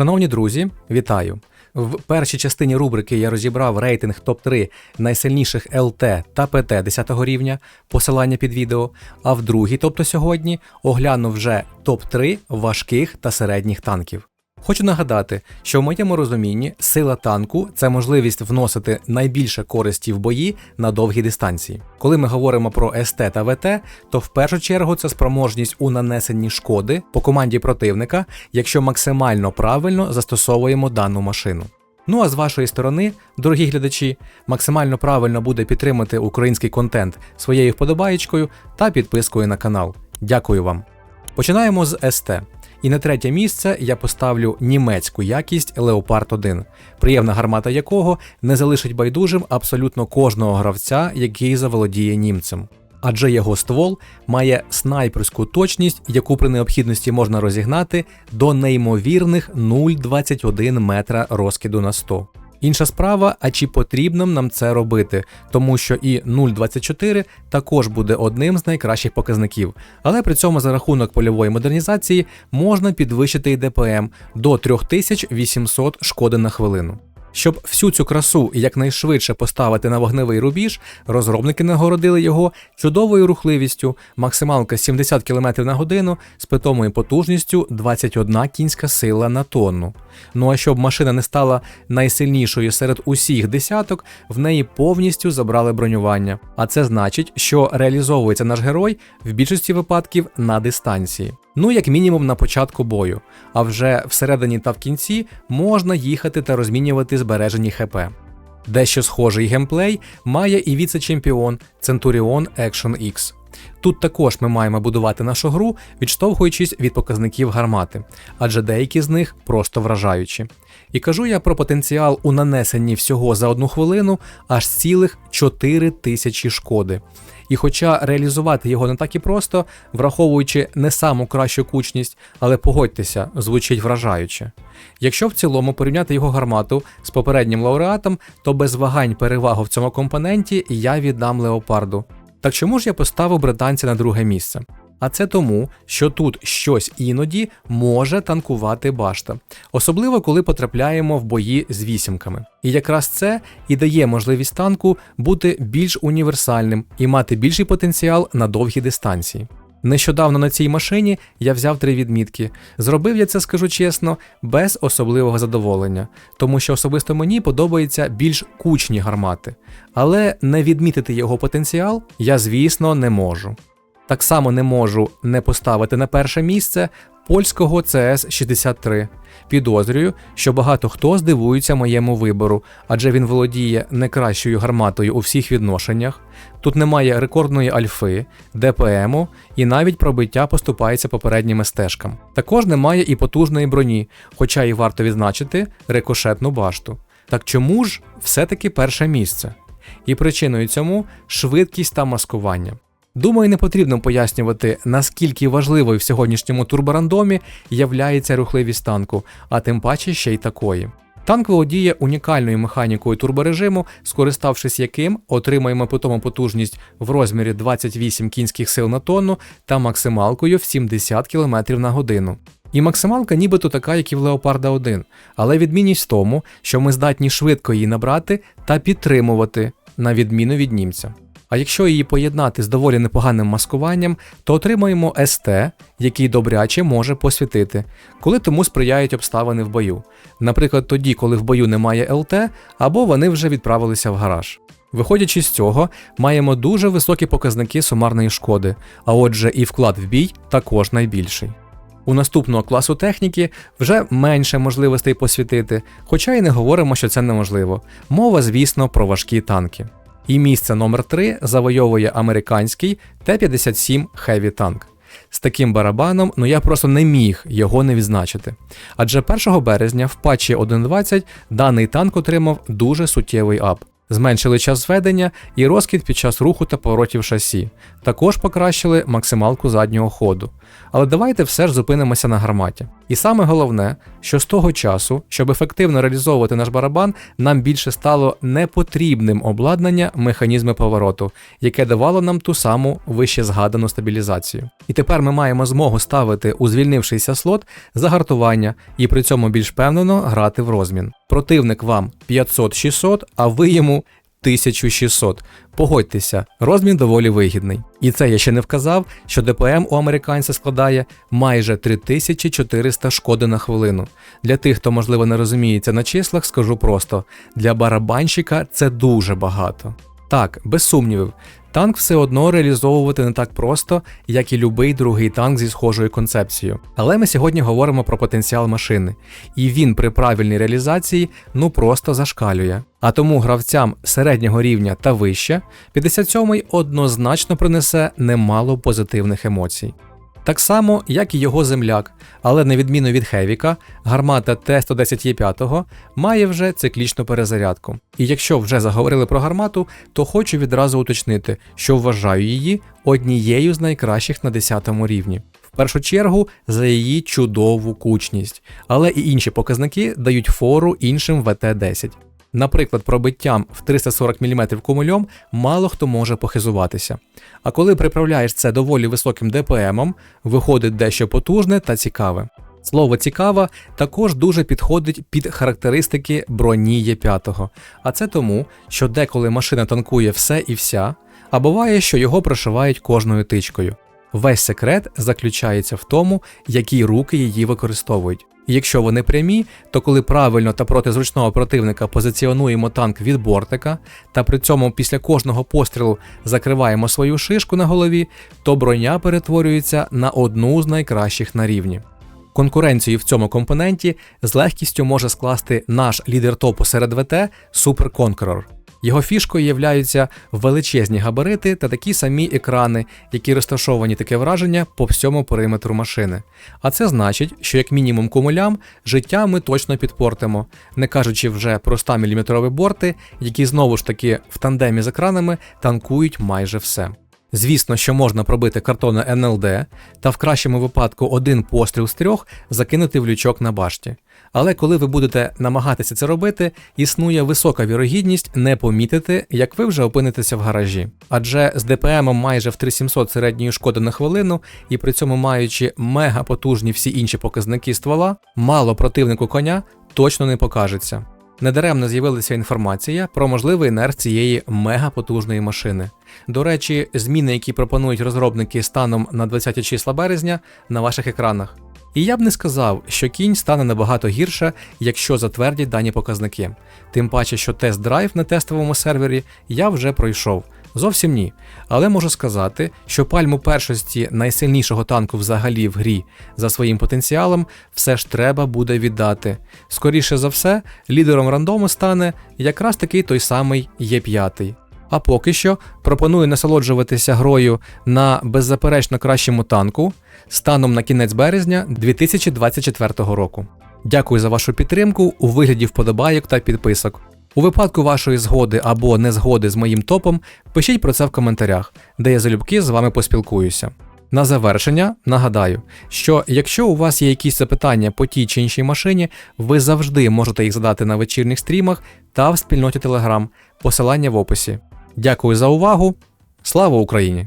Шановні друзі, вітаю! В першій частині рубрики я розібрав рейтинг топ-3 найсильніших ЛТ та ПТ 10 рівня, посилання під відео. А в другій, тобто сьогодні, огляну вже топ-3 важких та середніх танків. Хочу нагадати, що в моєму розумінні сила танку це можливість вносити найбільше користі в бої на довгі дистанції. Коли ми говоримо про СТ та ВТ, то в першу чергу це спроможність у нанесенні шкоди по команді противника, якщо максимально правильно застосовуємо дану машину. Ну а з вашої сторони, дорогі глядачі, максимально правильно буде підтримати український контент своєю вподобаєчкою та підпискою на канал. Дякую вам. Починаємо з СТ. І на третє місце я поставлю німецьку якість Leopard 1, приємна гармата якого не залишить байдужим абсолютно кожного гравця, який заволодіє німцем. Адже його ствол має снайперську точність, яку при необхідності можна розігнати до неймовірних 0,21 метра розкиду на 100. Інша справа, а чи потрібно нам це робити, тому що і 0,24 також буде одним з найкращих показників, але при цьому за рахунок польової модернізації можна підвищити і ДПМ до 3800 шкоди на хвилину. Щоб всю цю красу якнайшвидше поставити на вогневий рубіж, розробники нагородили його чудовою рухливістю, максималка 70 км на годину з питомою потужністю 21 кінська сила на тонну. Ну а щоб машина не стала найсильнішою серед усіх десяток, в неї повністю забрали бронювання. А це значить, що реалізовується наш герой в більшості випадків на дистанції. Ну, як мінімум на початку бою, а вже всередині та в кінці можна їхати та розмінювати збережені ХП. Дещо схожий геймплей має і віце-чемпіон Centurion Action X. Тут також ми маємо будувати нашу гру, відштовхуючись від показників гармати, адже деякі з них просто вражаючі. І кажу я про потенціал у нанесенні всього за одну хвилину аж цілих 4 тисячі шкоди. І хоча реалізувати його не так і просто, враховуючи не саму кращу кучність, але погодьтеся, звучить вражаюче. Якщо в цілому порівняти його гармату з попереднім лауреатом, то без вагань перевагу в цьому компоненті я віддам леопарду. Так чому ж я поставив британця на друге місце? А це тому, що тут щось іноді може танкувати башта, особливо коли потрапляємо в бої з вісімками. І якраз це і дає можливість танку бути більш універсальним і мати більший потенціал на довгі дистанції. Нещодавно на цій машині я взяв три відмітки. Зробив я це, скажу чесно, без особливого задоволення, тому що особисто мені подобаються більш кучні гармати. Але не відмітити його потенціал я, звісно, не можу. Так само не можу не поставити на перше місце польського CS-63. Підозрюю, що багато хто здивується моєму вибору, адже він володіє не кращою гарматою у всіх відношеннях. Тут немає рекордної альфи, ДПМу і навіть пробиття поступається попереднім стежкам. Також немає і потужної броні, хоча і варто відзначити рикошетну башту. Так чому ж все-таки перше місце? І причиною цьому швидкість та маскування. Думаю, не потрібно пояснювати, наскільки важливою в сьогоднішньому турборандомі являється рухливість танку, а тим паче ще й такої. Танк володіє унікальною механікою турборежиму, скориставшись яким отримаємо питому потужність в розмірі 28 кінських сил на тонну та максималкою в 70 км на годину. І максималка нібито така, як і в Леопарда 1, але відмінність в тому, що ми здатні швидко її набрати та підтримувати, на відміну від німця. А якщо її поєднати з доволі непоганим маскуванням, то отримаємо СТ, який добряче може посвітити, коли тому сприяють обставини в бою. Наприклад, тоді, коли в бою немає ЛТ, або вони вже відправилися в гараж. Виходячи з цього, маємо дуже високі показники сумарної шкоди, а отже, і вклад в бій також найбільший. У наступного класу техніки вже менше можливостей посвітити, хоча й не говоримо, що це неможливо. Мова, звісно, про важкі танки. І місце номер 3 завойовує американський Т-57 Heavy Tank. З таким барабаном, ну я просто не міг його не відзначити. Адже 1 березня в патчі 1.20 даний танк отримав дуже суттєвий ап. Зменшили час зведення і розкид під час руху та поворотів шасі. Також покращили максималку заднього ходу. Але давайте все ж зупинимося на гарматі. І саме головне, що з того часу, щоб ефективно реалізовувати наш барабан, нам більше стало непотрібним обладнання механізми повороту, яке давало нам ту саму вище згадану стабілізацію. І тепер ми маємо змогу ставити у звільнившийся слот загартування і при цьому більш впевнено грати в розмін. Противник вам 500-600, а ви йому 1600. Погодьтеся, розмін доволі вигідний. І це я ще не вказав, що ДПМ у американця складає майже 3400 шкоди на хвилину. Для тих, хто можливо не розуміється на числах, скажу просто: для барабанщика це дуже багато. Так, без сумнівів, танк все одно реалізовувати не так просто, як і любий другий танк зі схожою концепцією. Але ми сьогодні говоримо про потенціал машини, і він при правильній реалізації ну просто зашкалює. А тому гравцям середнього рівня та вище 57-й однозначно принесе немало позитивних емоцій. Так само, як і його земляк, але на відміну від Хевіка, гармата Т-110Е5 має вже циклічну перезарядку. І якщо вже заговорили про гармату, то хочу відразу уточнити, що вважаю її однією з найкращих на 10 рівні. В першу чергу за її чудову кучність, але і інші показники дають фору іншим ВТ-10. Наприклад, пробиттям в 340 мм кумульом мало хто може похизуватися. А коли приправляєш це доволі високим ДПМом, виходить дещо потужне та цікаве. Слово цікава також дуже підходить під характеристики броні Є5, а це тому, що деколи машина танкує все і вся, а буває, що його прошивають кожною тичкою. Весь секрет заключається в тому, які руки її використовують. Якщо вони прямі, то коли правильно та проти зручного противника позиціонуємо танк від бортика, та при цьому після кожного пострілу закриваємо свою шишку на голові, то броня перетворюється на одну з найкращих на рівні. Конкуренцію в цьому компоненті з легкістю може скласти наш лідер топу серед ВТ Super Conqueror. Його фішкою являються величезні габарити та такі самі екрани, які розташовані таке враження по всьому периметру машини. А це значить, що як мінімум кумулям життя ми точно підпортимо, не кажучи вже про 100 мм борти, які знову ж таки в тандемі з екранами танкують майже все. Звісно, що можна пробити картони НЛД та в кращому випадку один постріл з трьох закинути в лючок на башті. Але коли ви будете намагатися це робити, існує висока вірогідність не помітити, як ви вже опинитеся в гаражі. Адже з ДПМ майже в 3700 середньої шкоди на хвилину, і при цьому маючи мега потужні всі інші показники ствола, мало противнику коня точно не покажеться. Недаремно з'явилася інформація про можливий нерв цієї мегапотужної машини. До речі, зміни, які пропонують розробники станом на 20 числа березня, на ваших екранах. І я б не сказав, що кінь стане набагато гірше, якщо затвердять дані показники. Тим паче, що тест-драйв на тестовому сервері я вже пройшов. Зовсім ні. Але можу сказати, що пальму першості найсильнішого танку взагалі в грі за своїм потенціалом все ж треба буде віддати. Скоріше за все, лідером рандому стане якраз такий той самий Є5. А поки що пропоную насолоджуватися грою на беззаперечно кращому танку станом на кінець березня 2024 року. Дякую за вашу підтримку у вигляді вподобайок та підписок. У випадку вашої згоди або незгоди з моїм топом, пишіть про це в коментарях, де я залюбки з вами поспілкуюся. На завершення нагадаю, що якщо у вас є якісь запитання по тій чи іншій машині, ви завжди можете їх задати на вечірніх стрімах та в спільноті Telegram, посилання в описі. Дякую за увагу. Слава Україні!